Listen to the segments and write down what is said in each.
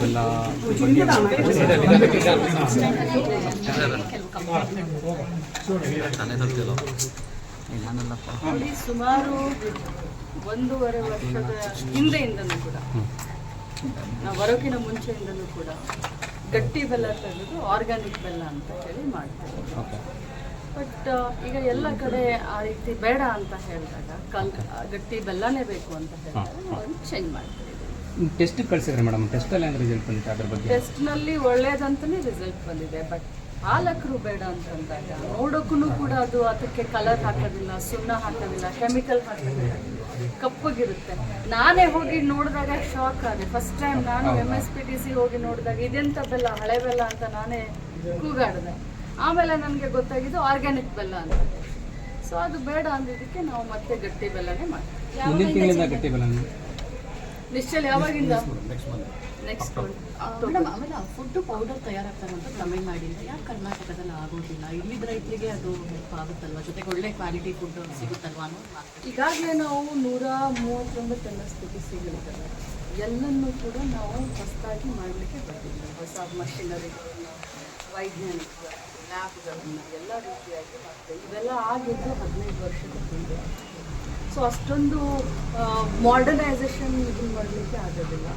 ಬೆಲ್ಲ ಸುಮಾರು ಒಂದೂವರೆ ವರ್ಷದ ಹಿಂದೆಯಿಂದನೂ ಕೂಡ ನಾವು ಬರೋಕಿನ ಮುಂಚೆಯಿಂದನೂ ಕೂಡ ಗಟ್ಟಿ ಬೆಲ್ಲ ತೆಗೆದು ಆರ್ಗ್ಯಾನಿಕ್ ಬೆಲ್ಲ ಅಂತ ಹೇಳಿ ಮಾಡ್ತೀವಿ. ಬಟ್ ಈಗ ಎಲ್ಲ ಕಡೆ ಆ ರೀತಿ ಬೇಡ ಅಂತ ಹೇಳಿದಾಗ ಕಲ್ ಗಟ್ಟಿ ಬೆಲ್ಲನೇ ಬೇಕು ಅಂತ ಹೇಳಿದಾಗ ಚೇಂಜ್ ಮಾಡ್ತೀವಿ ಟೆಸ್ಟ್ ಕಳ್ಸಿದ್ರೆ ಮೇಡಮ್ ಟೆಸ್ಟಲ್ಲಿ ಏನು ರಿಸಲ್ಟ್ ಬಂದಿದೆ ಅದ್ರ ಬಗ್ಗೆ? ಟೆಸ್ಟ್ನಲ್ಲಿ ಒಳ್ಳೇದಂತಾನೆ ರಿಸಲ್ಟ್ ಬಂದಿದೆ ಬಟ್ ಪಾಲಕರು ಬೇಡ ಅಂತಂದಾಗ ನೋಡೋಕ್ಕೂ ಕೂಡ ಅದು ಅದಕ್ಕೆ ಕಲರ್ ಹಾಕೋದಿಲ್ಲ ಸುಣ್ಣ ಹಾಕೋದಿಲ್ಲ ಕೆಮಿಕಲ್ ಹಾಕೋದಿಲ್ಲ ಕಪ್ಪಗಿರುತ್ತೆ. ನಾನೇ ಹೋಗಿ ನೋಡಿದಾಗ ಶಾಕ್ ಆದೆ. ಫಸ್ಟ್ ಟೈಮ್ ನಾನು M S P T C ಹೋಗಿ ನೋಡಿದಾಗ ಇದೆಂತ ಬೆಲ್ಲ ಹಳೆ ಬೆಲ್ಲ ಅಂತ ನಾನೇ ಕೂಗಾಡಿದೆ. ಆಮೇಲೆ ನನಗೆ ಗೊತ್ತಾಗಿದ್ದು ಆರ್ಗ್ಯಾನಿಕ್ ಬೆಲ್ಲ ಅಂತ. ಸೊ ಅದು ಬೇಡ ಅಂದಿದ್ದಕ್ಕೆ ನಾವು ಮತ್ತೆ ಗಟ್ಟಿ ಬೆಲ್ಲನೇ ಮಾಡ್ತೀವಿ. ನಿಶ್ಚಲ್ ಯಾವಾಗಿಂದ? ನೆಕ್ಸ್ಟ್ ಮೇಡಮ್ ಆಮೇಲೆ ಫುಡ್ ಪೌಡರ್ ತಯಾರಾಗ್ತಾರೆ ಅಂತ ತಮಿಳ್ನಾಡಿಂದ ಯಾಕೆ ಕರ್ನಾಟಕದಲ್ಲಿ ಆಗೋದಿಲ್ಲ. ಇಲ್ಲಿದ್ದ ರೈತರಿಗೆ ಅದು ಹೆಲ್ಪ್ ಆಗುತ್ತಲ್ವಾ? ಜೊತೆಗೆ ಒಳ್ಳೆ ಕ್ವಾಲಿಟಿ ಫುಡ್ ಸಿಗುತ್ತಲ್ವಾ ಈಗಾಗಲೇ ನಾವು ನೂರ ಮೂವತ್ತೊಂಬತ್ತು ಸ್ಥಿತಿ ಎಸ್ ಸಿಗಳಿದ್ದಾವೆ ಎಲ್ಲನೂ ಕೂಡ ನಾವು ಹೊಸದಾಗಿ ಮಾಡಲಿಕ್ಕೆ ಬರ್ತಿದ್ದೀವಿ. ಹೊಸ ಮಷಿನರಿಗಳನ್ನು ವೈಜ್ಞಾನಿಕ. ಲ್ಯಾಬ್ಗಳನ್ನು ಎಲ್ಲ ರೀತಿಯಾಗಿ ಮತ್ತೆ ಇವೆಲ್ಲ ಆಗಿದ್ದು ಹದಿನೈದು ವರ್ಷದ ಹಿಂದೆ ಸೊ ಅಷ್ಟೊಂದು ಮಾಡರ್ನೈಸೇಷನ್ ಇದನ್ನು ಮಾಡಲಿಕ್ಕೆ ಆಗೋದಿಲ್ಲ.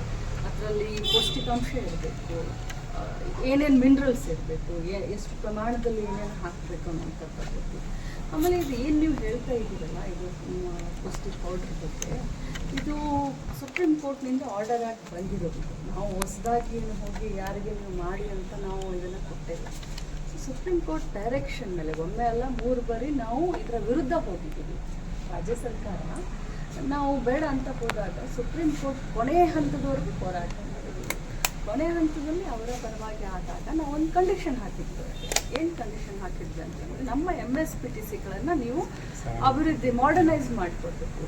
ಅದರಲ್ಲಿ ಪೌಷ್ಟಿಕಾಂಶ ಇರಬೇಕು ಏನೇನು ಮಿನರಲ್ಸ್ ಇರಬೇಕು ಎಷ್ಟು ಪ್ರಮಾಣದಲ್ಲಿ ಏನೇನು ಹಾಕಬೇಕು ಅನ್ನೋಂಥ ಪದ್ಧತಿ. ಆಮೇಲೆ ಇದು ಏನು ನೀವು ಹೇಳ್ತಾ ಇದ್ದೀರಲ್ಲ, ಇದು ಪೌಷ್ಟಿಕ್ ಪೌಡ್ರ್ ಬಗ್ಗೆ, ಇದು ಸುಪ್ರೀಂ ಕೋರ್ಟ್ನಿಂದ ಆರ್ಡರ್ ಆಗಿ ಬಂದಿರೋದು. ನಾವು ಹೊಸದಾಗಿ ಹೋಗಿ ಯಾರಿಗೆ ನೀವು ಮಾಡಿ ಅಂತ ನಾವು ಇದನ್ನು ಕೊಟ್ಟಿಲ್ಲ. ಸುಪ್ರೀಂ ಕೋರ್ಟ್ ಡೈರೆಕ್ಷನ್ ಮೇಲೆ, ಒಮ್ಮೆ ಅಲ್ಲ, ಮೂರು ಬಾರಿ ನಾವು ಇದರ ವಿರುದ್ಧ ಹೋಗಿದ್ದೀವಿ. ರಾಜ್ಯ ಸರ್ಕಾರ, ನಾವು ಬೇಡ ಅಂತ ಹೋದಾಗ ಸುಪ್ರೀಂ ಕೋರ್ಟ್ ಕೊನೆಯ ಹಂತದವರೆಗೂ ಹೋರಾಟ ಮಾಡಿದ್ದೀವಿ. ಕೊನೆಯ ಹಂತದಲ್ಲಿ ಅವರ ಪರವಾಗಿ ಆದಾಗ ನಾವು ಒಂದು ಕಂಡೀಷನ್ ಹಾಕಿದ್ವಿ ಏನು ಕಂಡೀಷನ್ ಹಾಕಿದ್ವಿ ಅಂತಂದರೆ ನಮ್ಮ ಎಂ ಎಸ್ ಪಿ ಟಿ ಸಿಗಳನ್ನು ನೀವು ಅಭಿವೃದ್ಧಿ ಮಾಡರ್ನೈಸ್ ಮಾಡಿಕೊಡ್ಬೇಕು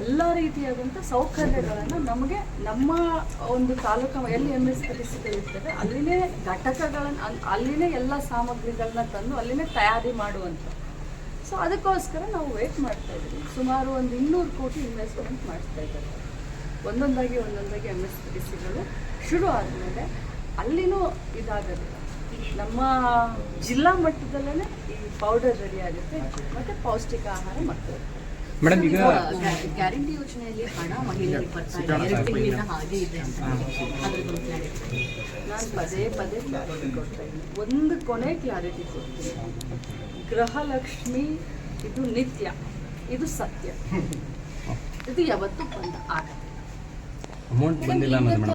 ಎಲ್ಲ ರೀತಿಯಾದಂಥ ಸೌಕರ್ಯಗಳನ್ನು ನಮಗೆ ನಮ್ಮ ಒಂದು ತಾಲೂಕು ಎಲ್ಲಿ ಎಂ ಎಸ್ ಪಿ ಟಿ ಸಿಗಳಿರ್ತದೆ ಅಲ್ಲಿನೇ ಘಟಕಗಳನ್ನು, ಅಲ್- ಅಲ್ಲಿನೇ ಎಲ್ಲ ಸಾಮಗ್ರಿಗಳನ್ನ ತಂದು ಅಲ್ಲಿನೇ ತಯಾರಿ ಮಾಡುವಂಥ ಸೊ ಅದಕ್ಕೋಸ್ಕರ ನಾವು ವೇಟ್ ಮಾಡ್ತಾ ಇದ್ದೀವಿ. ಸುಮಾರು ಒಂದು ಇನ್ನೂರು ಕೋಟಿ ಇನ್ವೆಸ್ಟ್ಮೆಂಟ್ ಮಾಡ್ತಾ ಇದ್ದಾರೆ. ಒಂದೊಂದಾಗಿ ಒಂದೊಂದಾಗಿ ಎಂ ಎಸ್ ಪಿ ಟಿ ಸಿಗಳು ಶುರು ಆದಮೇಲೆ ಅಲ್ಲಿನೂ ಇದಾಗೋದಿಲ್ಲ ನಮ್ಮ ಜಿಲ್ಲಾ ಮಟ್ಟದಲ್ಲೇ ಈ ಪೌಡರ್ ರೆಡಿ ಆಗುತ್ತೆ. ಮತ್ತೆ ಪೌಷ್ಟಿಕ ಆಹಾರ ಮಾಡ್ತಾರೆ. ಮೇಡಮ್ ಈಗ ಗ್ಯಾರಂಟಿ ಯೋಜನೆಯಲ್ಲಿ ಹಣ ಮಹಿಳೆಯರಿಗೆ ಬರ್ತಾ ಇದೆ. ಎರಡು ತಿಂಗಳಿಂದ ಹಾಗೆ ಇದೆ ಅಂತ ನಾನು ಪದೇ ಪದೇ ಕ್ಲಾರಿಟಿ ಕೊಡ್ತಾ ಇದ್ದೀನಿ. ಒಂದು ಕೊನೆ ಕ್ಲಾರಿಟಿ ಕೊಡ್ತೀನಿ. ಗೃಹಲಕ್ಷ್ಮಿ ಇದು ನಿತ್ಯ. ಇದು ಸತ್ಯ. ಇದು ಯಾವತ್ತೂ ಬಂದ ಆಗತ್ತೆ ಅಮೌಂಟ್ ಬಂದಿಲ್ಲ